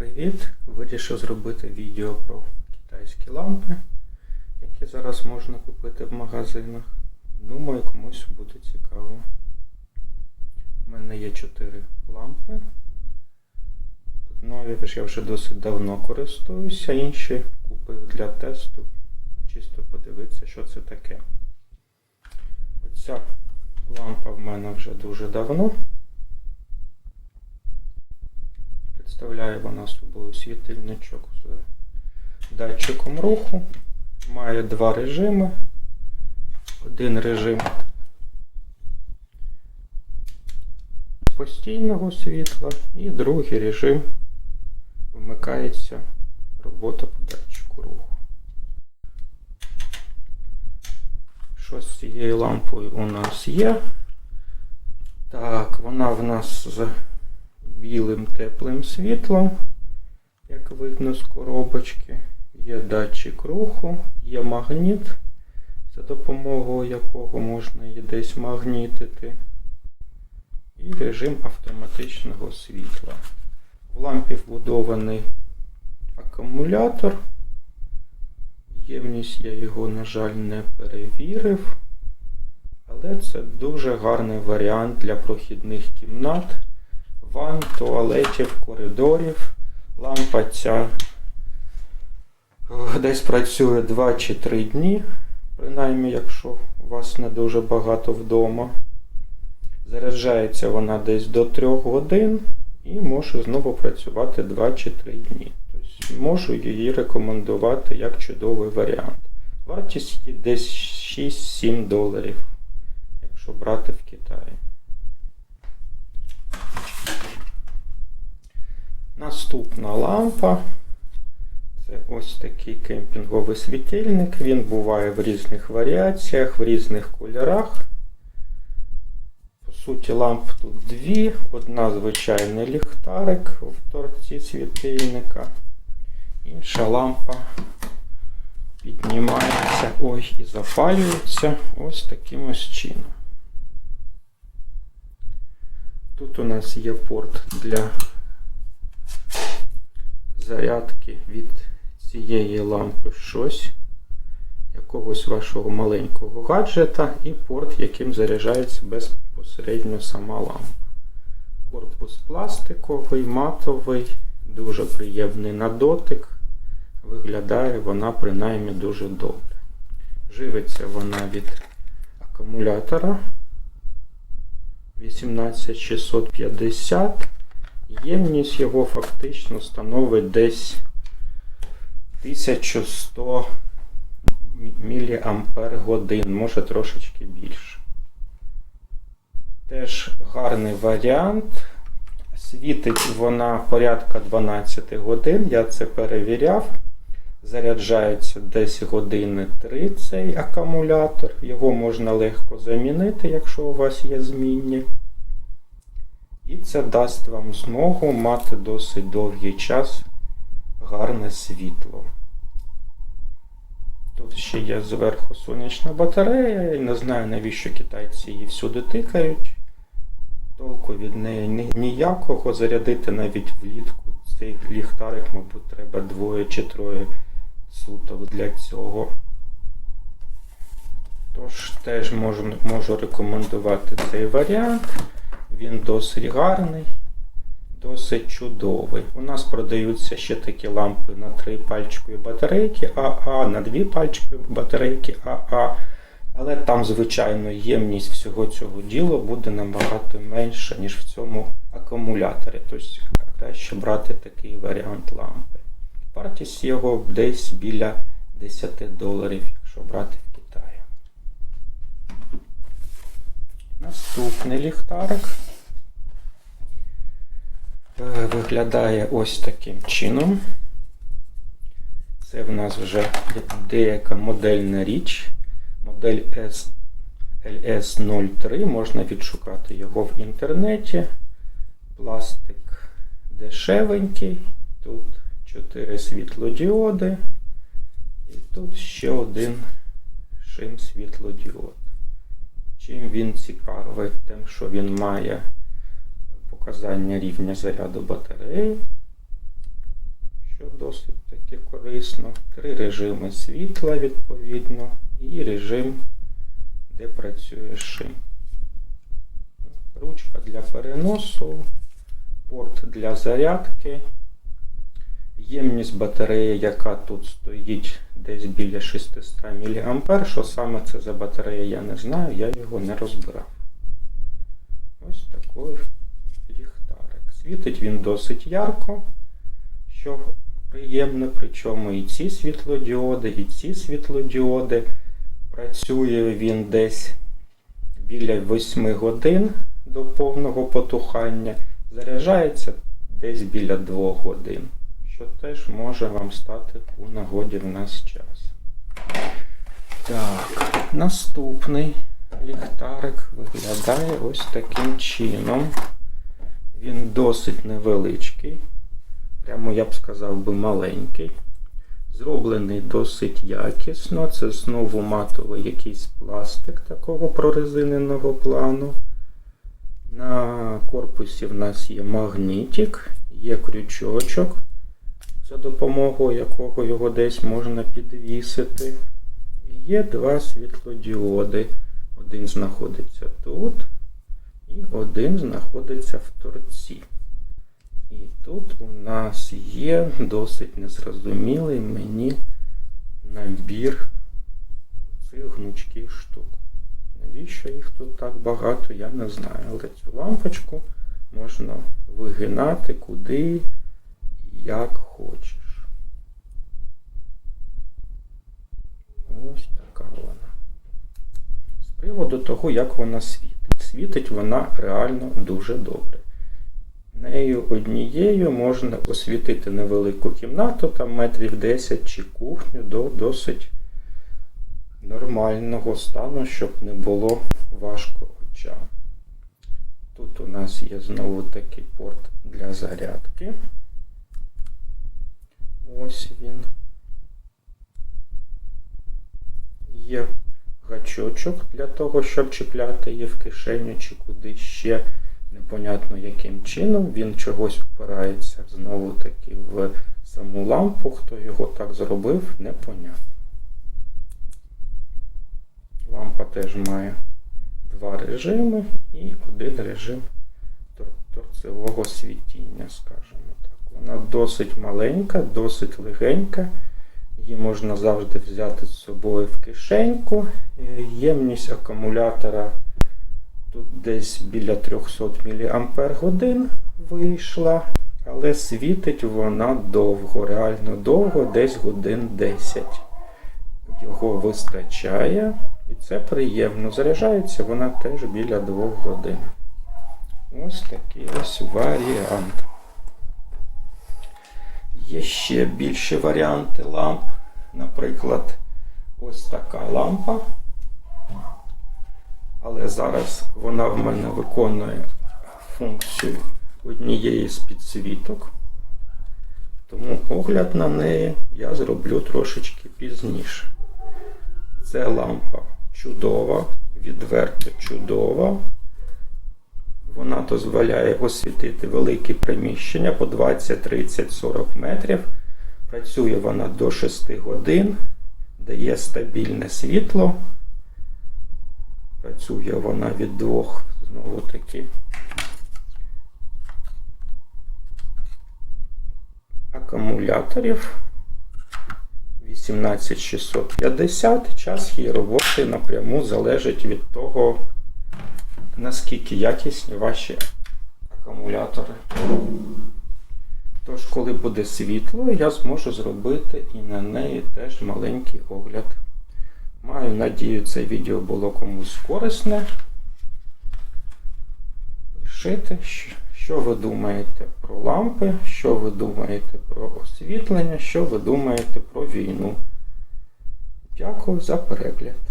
Привіт! Вирішив зробити відео про китайські лампи, які зараз можна купити в магазинах. Думаю, комусь буде цікаво. У мене є 4 лампи. Одною я вже досить давно користуюся, інші купив для тесту. Чисто подивитися, що це таке. Оця лампа в мене вже дуже давно. Представляє вона собою світильничок з датчиком руху. Має два режими. Один режим постійного світла і другий режим вмикається робота по датчику руху. Що з цією лампою у нас є? Так, вона в нас з білим теплим світлом, як видно з коробочки. Є датчик руху, є магніт, за допомогою якого можна її десь магнітити. І режим автоматичного світла. В лампі вбудований акумулятор. Ємність я його, на жаль, не перевірив. Але це дуже гарний варіант для прохідних кімнат ванн, туалетів, коридорів. Лампа ця е, десь працює 2 чи 3 дні, принаймні, якщо у вас не дуже багато вдома. Заряджається вона десь до 3 годин і може знову працювати 2 чи 3 дні. Тобто можу її рекомендувати як чудовий варіант. Вартість десь 6-7 доларів, якщо брати в Китаї. Наступна лампа. Це ось такий кемпінговий світильник. Він буває в різних варіаціях, в різних кольорах. По суті, ламп тут дві. Одна звичайний ліхтарик в торці світильника. Інша лампа піднімається ой, і запалюється ось таким ось чином. Тут у нас є порт для зарядки від цієї лампи щось, якогось вашого маленького гаджета і порт, яким заряджається безпосередньо сама лампа. Корпус пластиковий, матовий, дуже приємний на дотик. Виглядає вона принаймні дуже добре. Живиться вона від акумулятора 18650. Ємність його фактично становить десь 1100 мАч, може трошечки більше. Теж гарний варіант. Світить вона порядка 12 годин, я це перевіряв. Заряджається десь години 3 цей акумулятор. Його можна легко замінити, якщо у вас є змінні. І це дасть вам змогу мати досить довгий час гарне світло. Тут ще є зверху сонячна батарея, не знаю навіщо китайці її всюди тикають. Толку від неї ніякого. Зарядити навіть влітку. Цей ліхтарик, мабуть, треба двоє чи троє суток для цього. Тож теж можу, можу рекомендувати цей варіант. Він досить гарний, досить чудовий. У нас продаються ще такі лампи на 3 пальчикові батарейки АА, на 2 пальчикові батарейки АА. Але там, звичайно, ємність всього цього діла буде набагато менша, ніж в цьому акумуляторі. Тобто краще брати такий варіант лампи. Вартість його десь біля 10 доларів, якщо брати в Китаї. Наступний ліхтарик виглядає ось таким чином. Це в нас вже деяка модельна річ. Модель LS03, можна відшукати його в інтернеті. Пластик дешевенький. Тут 4 світлодіоди. І тут ще один шим світлодіод. Чим він цікавий, тим, що він має показання рівня заряду батареї. що досить таки корисно. Три режими світла відповідно і режим, де працює шим. Ручка для переносу, порт для зарядки. Ємність батареї, яка тут стоїть десь біля 600 мА. Що саме це за батарея, я не знаю, я його не розбирав. Ось ліхтарик. Світить він досить ярко, що приємно, причому і ці світлодіоди, і ці світлодіоди. Працює він десь біля 8 годин до повного потухання. Заряджається десь біля 2 годин, що теж може вам стати у нагоді в нас час. Так, наступний ліхтарик виглядає ось таким чином. Він досить невеличкий, прямо я б сказав би маленький. Зроблений досить якісно. Це знову матовий якийсь пластик такого прорезиненого плану. На корпусі в нас є магнітик, є крючочок, за допомогою якого його десь можна підвісити. Є два світлодіоди. Один знаходиться тут, і один знаходиться в торці. І тут у нас є досить незрозумілий мені набір цих гнучких штук. Навіщо їх тут так багато, я не знаю. Але цю лампочку можна вигинати куди як хочеш. Ось така вона. З приводу того, як вона світить. Світить вона реально дуже добре. Нею однією можна освітити невелику кімнату, там метрів 10 чи кухню до досить нормального стану, щоб не було важко очам. Тут у нас є знову такий порт для зарядки. Ось він. Є гачочок для того, щоб чіпляти її в кишеню чи куди ще. Непонятно яким чином. Він чогось впирається знову таки в саму лампу. Хто його так зробив, непонятно. Лампа теж має два режими і один режим торцевого світіння, скажімо так. Вона досить маленька, досить легенька. Її можна завжди взяти з собою в кишеньку. Ємність акумулятора тут десь біля 300 мАч вийшла, але світить вона довго, реально довго, десь годин 10. Його вистачає, і це приємно. Заряджається вона теж біля 2 годин. Ось такий ось варіант. Є ще більші варіанти ламп. Наприклад, ось така лампа. Але зараз вона в мене виконує функцію однієї з підсвіток. Тому огляд на неї я зроблю трошечки пізніше. Це лампа чудова, відверто чудова. Вона дозволяє освітити великі приміщення по 20, 30, 40 метрів. Працює вона до 6 годин, дає стабільне світло. Працює вона від двох, знову таки. Акумуляторів 18650. Час її роботи напряму залежить від того, наскільки якісні ваші акумулятори. Тож, коли буде світло, я зможу зробити і на неї теж маленький огляд. Маю надію, це відео було комусь корисне. Пишите, що ви думаєте про лампи, що ви думаєте про освітлення, що ви думаєте про війну. Дякую за перегляд.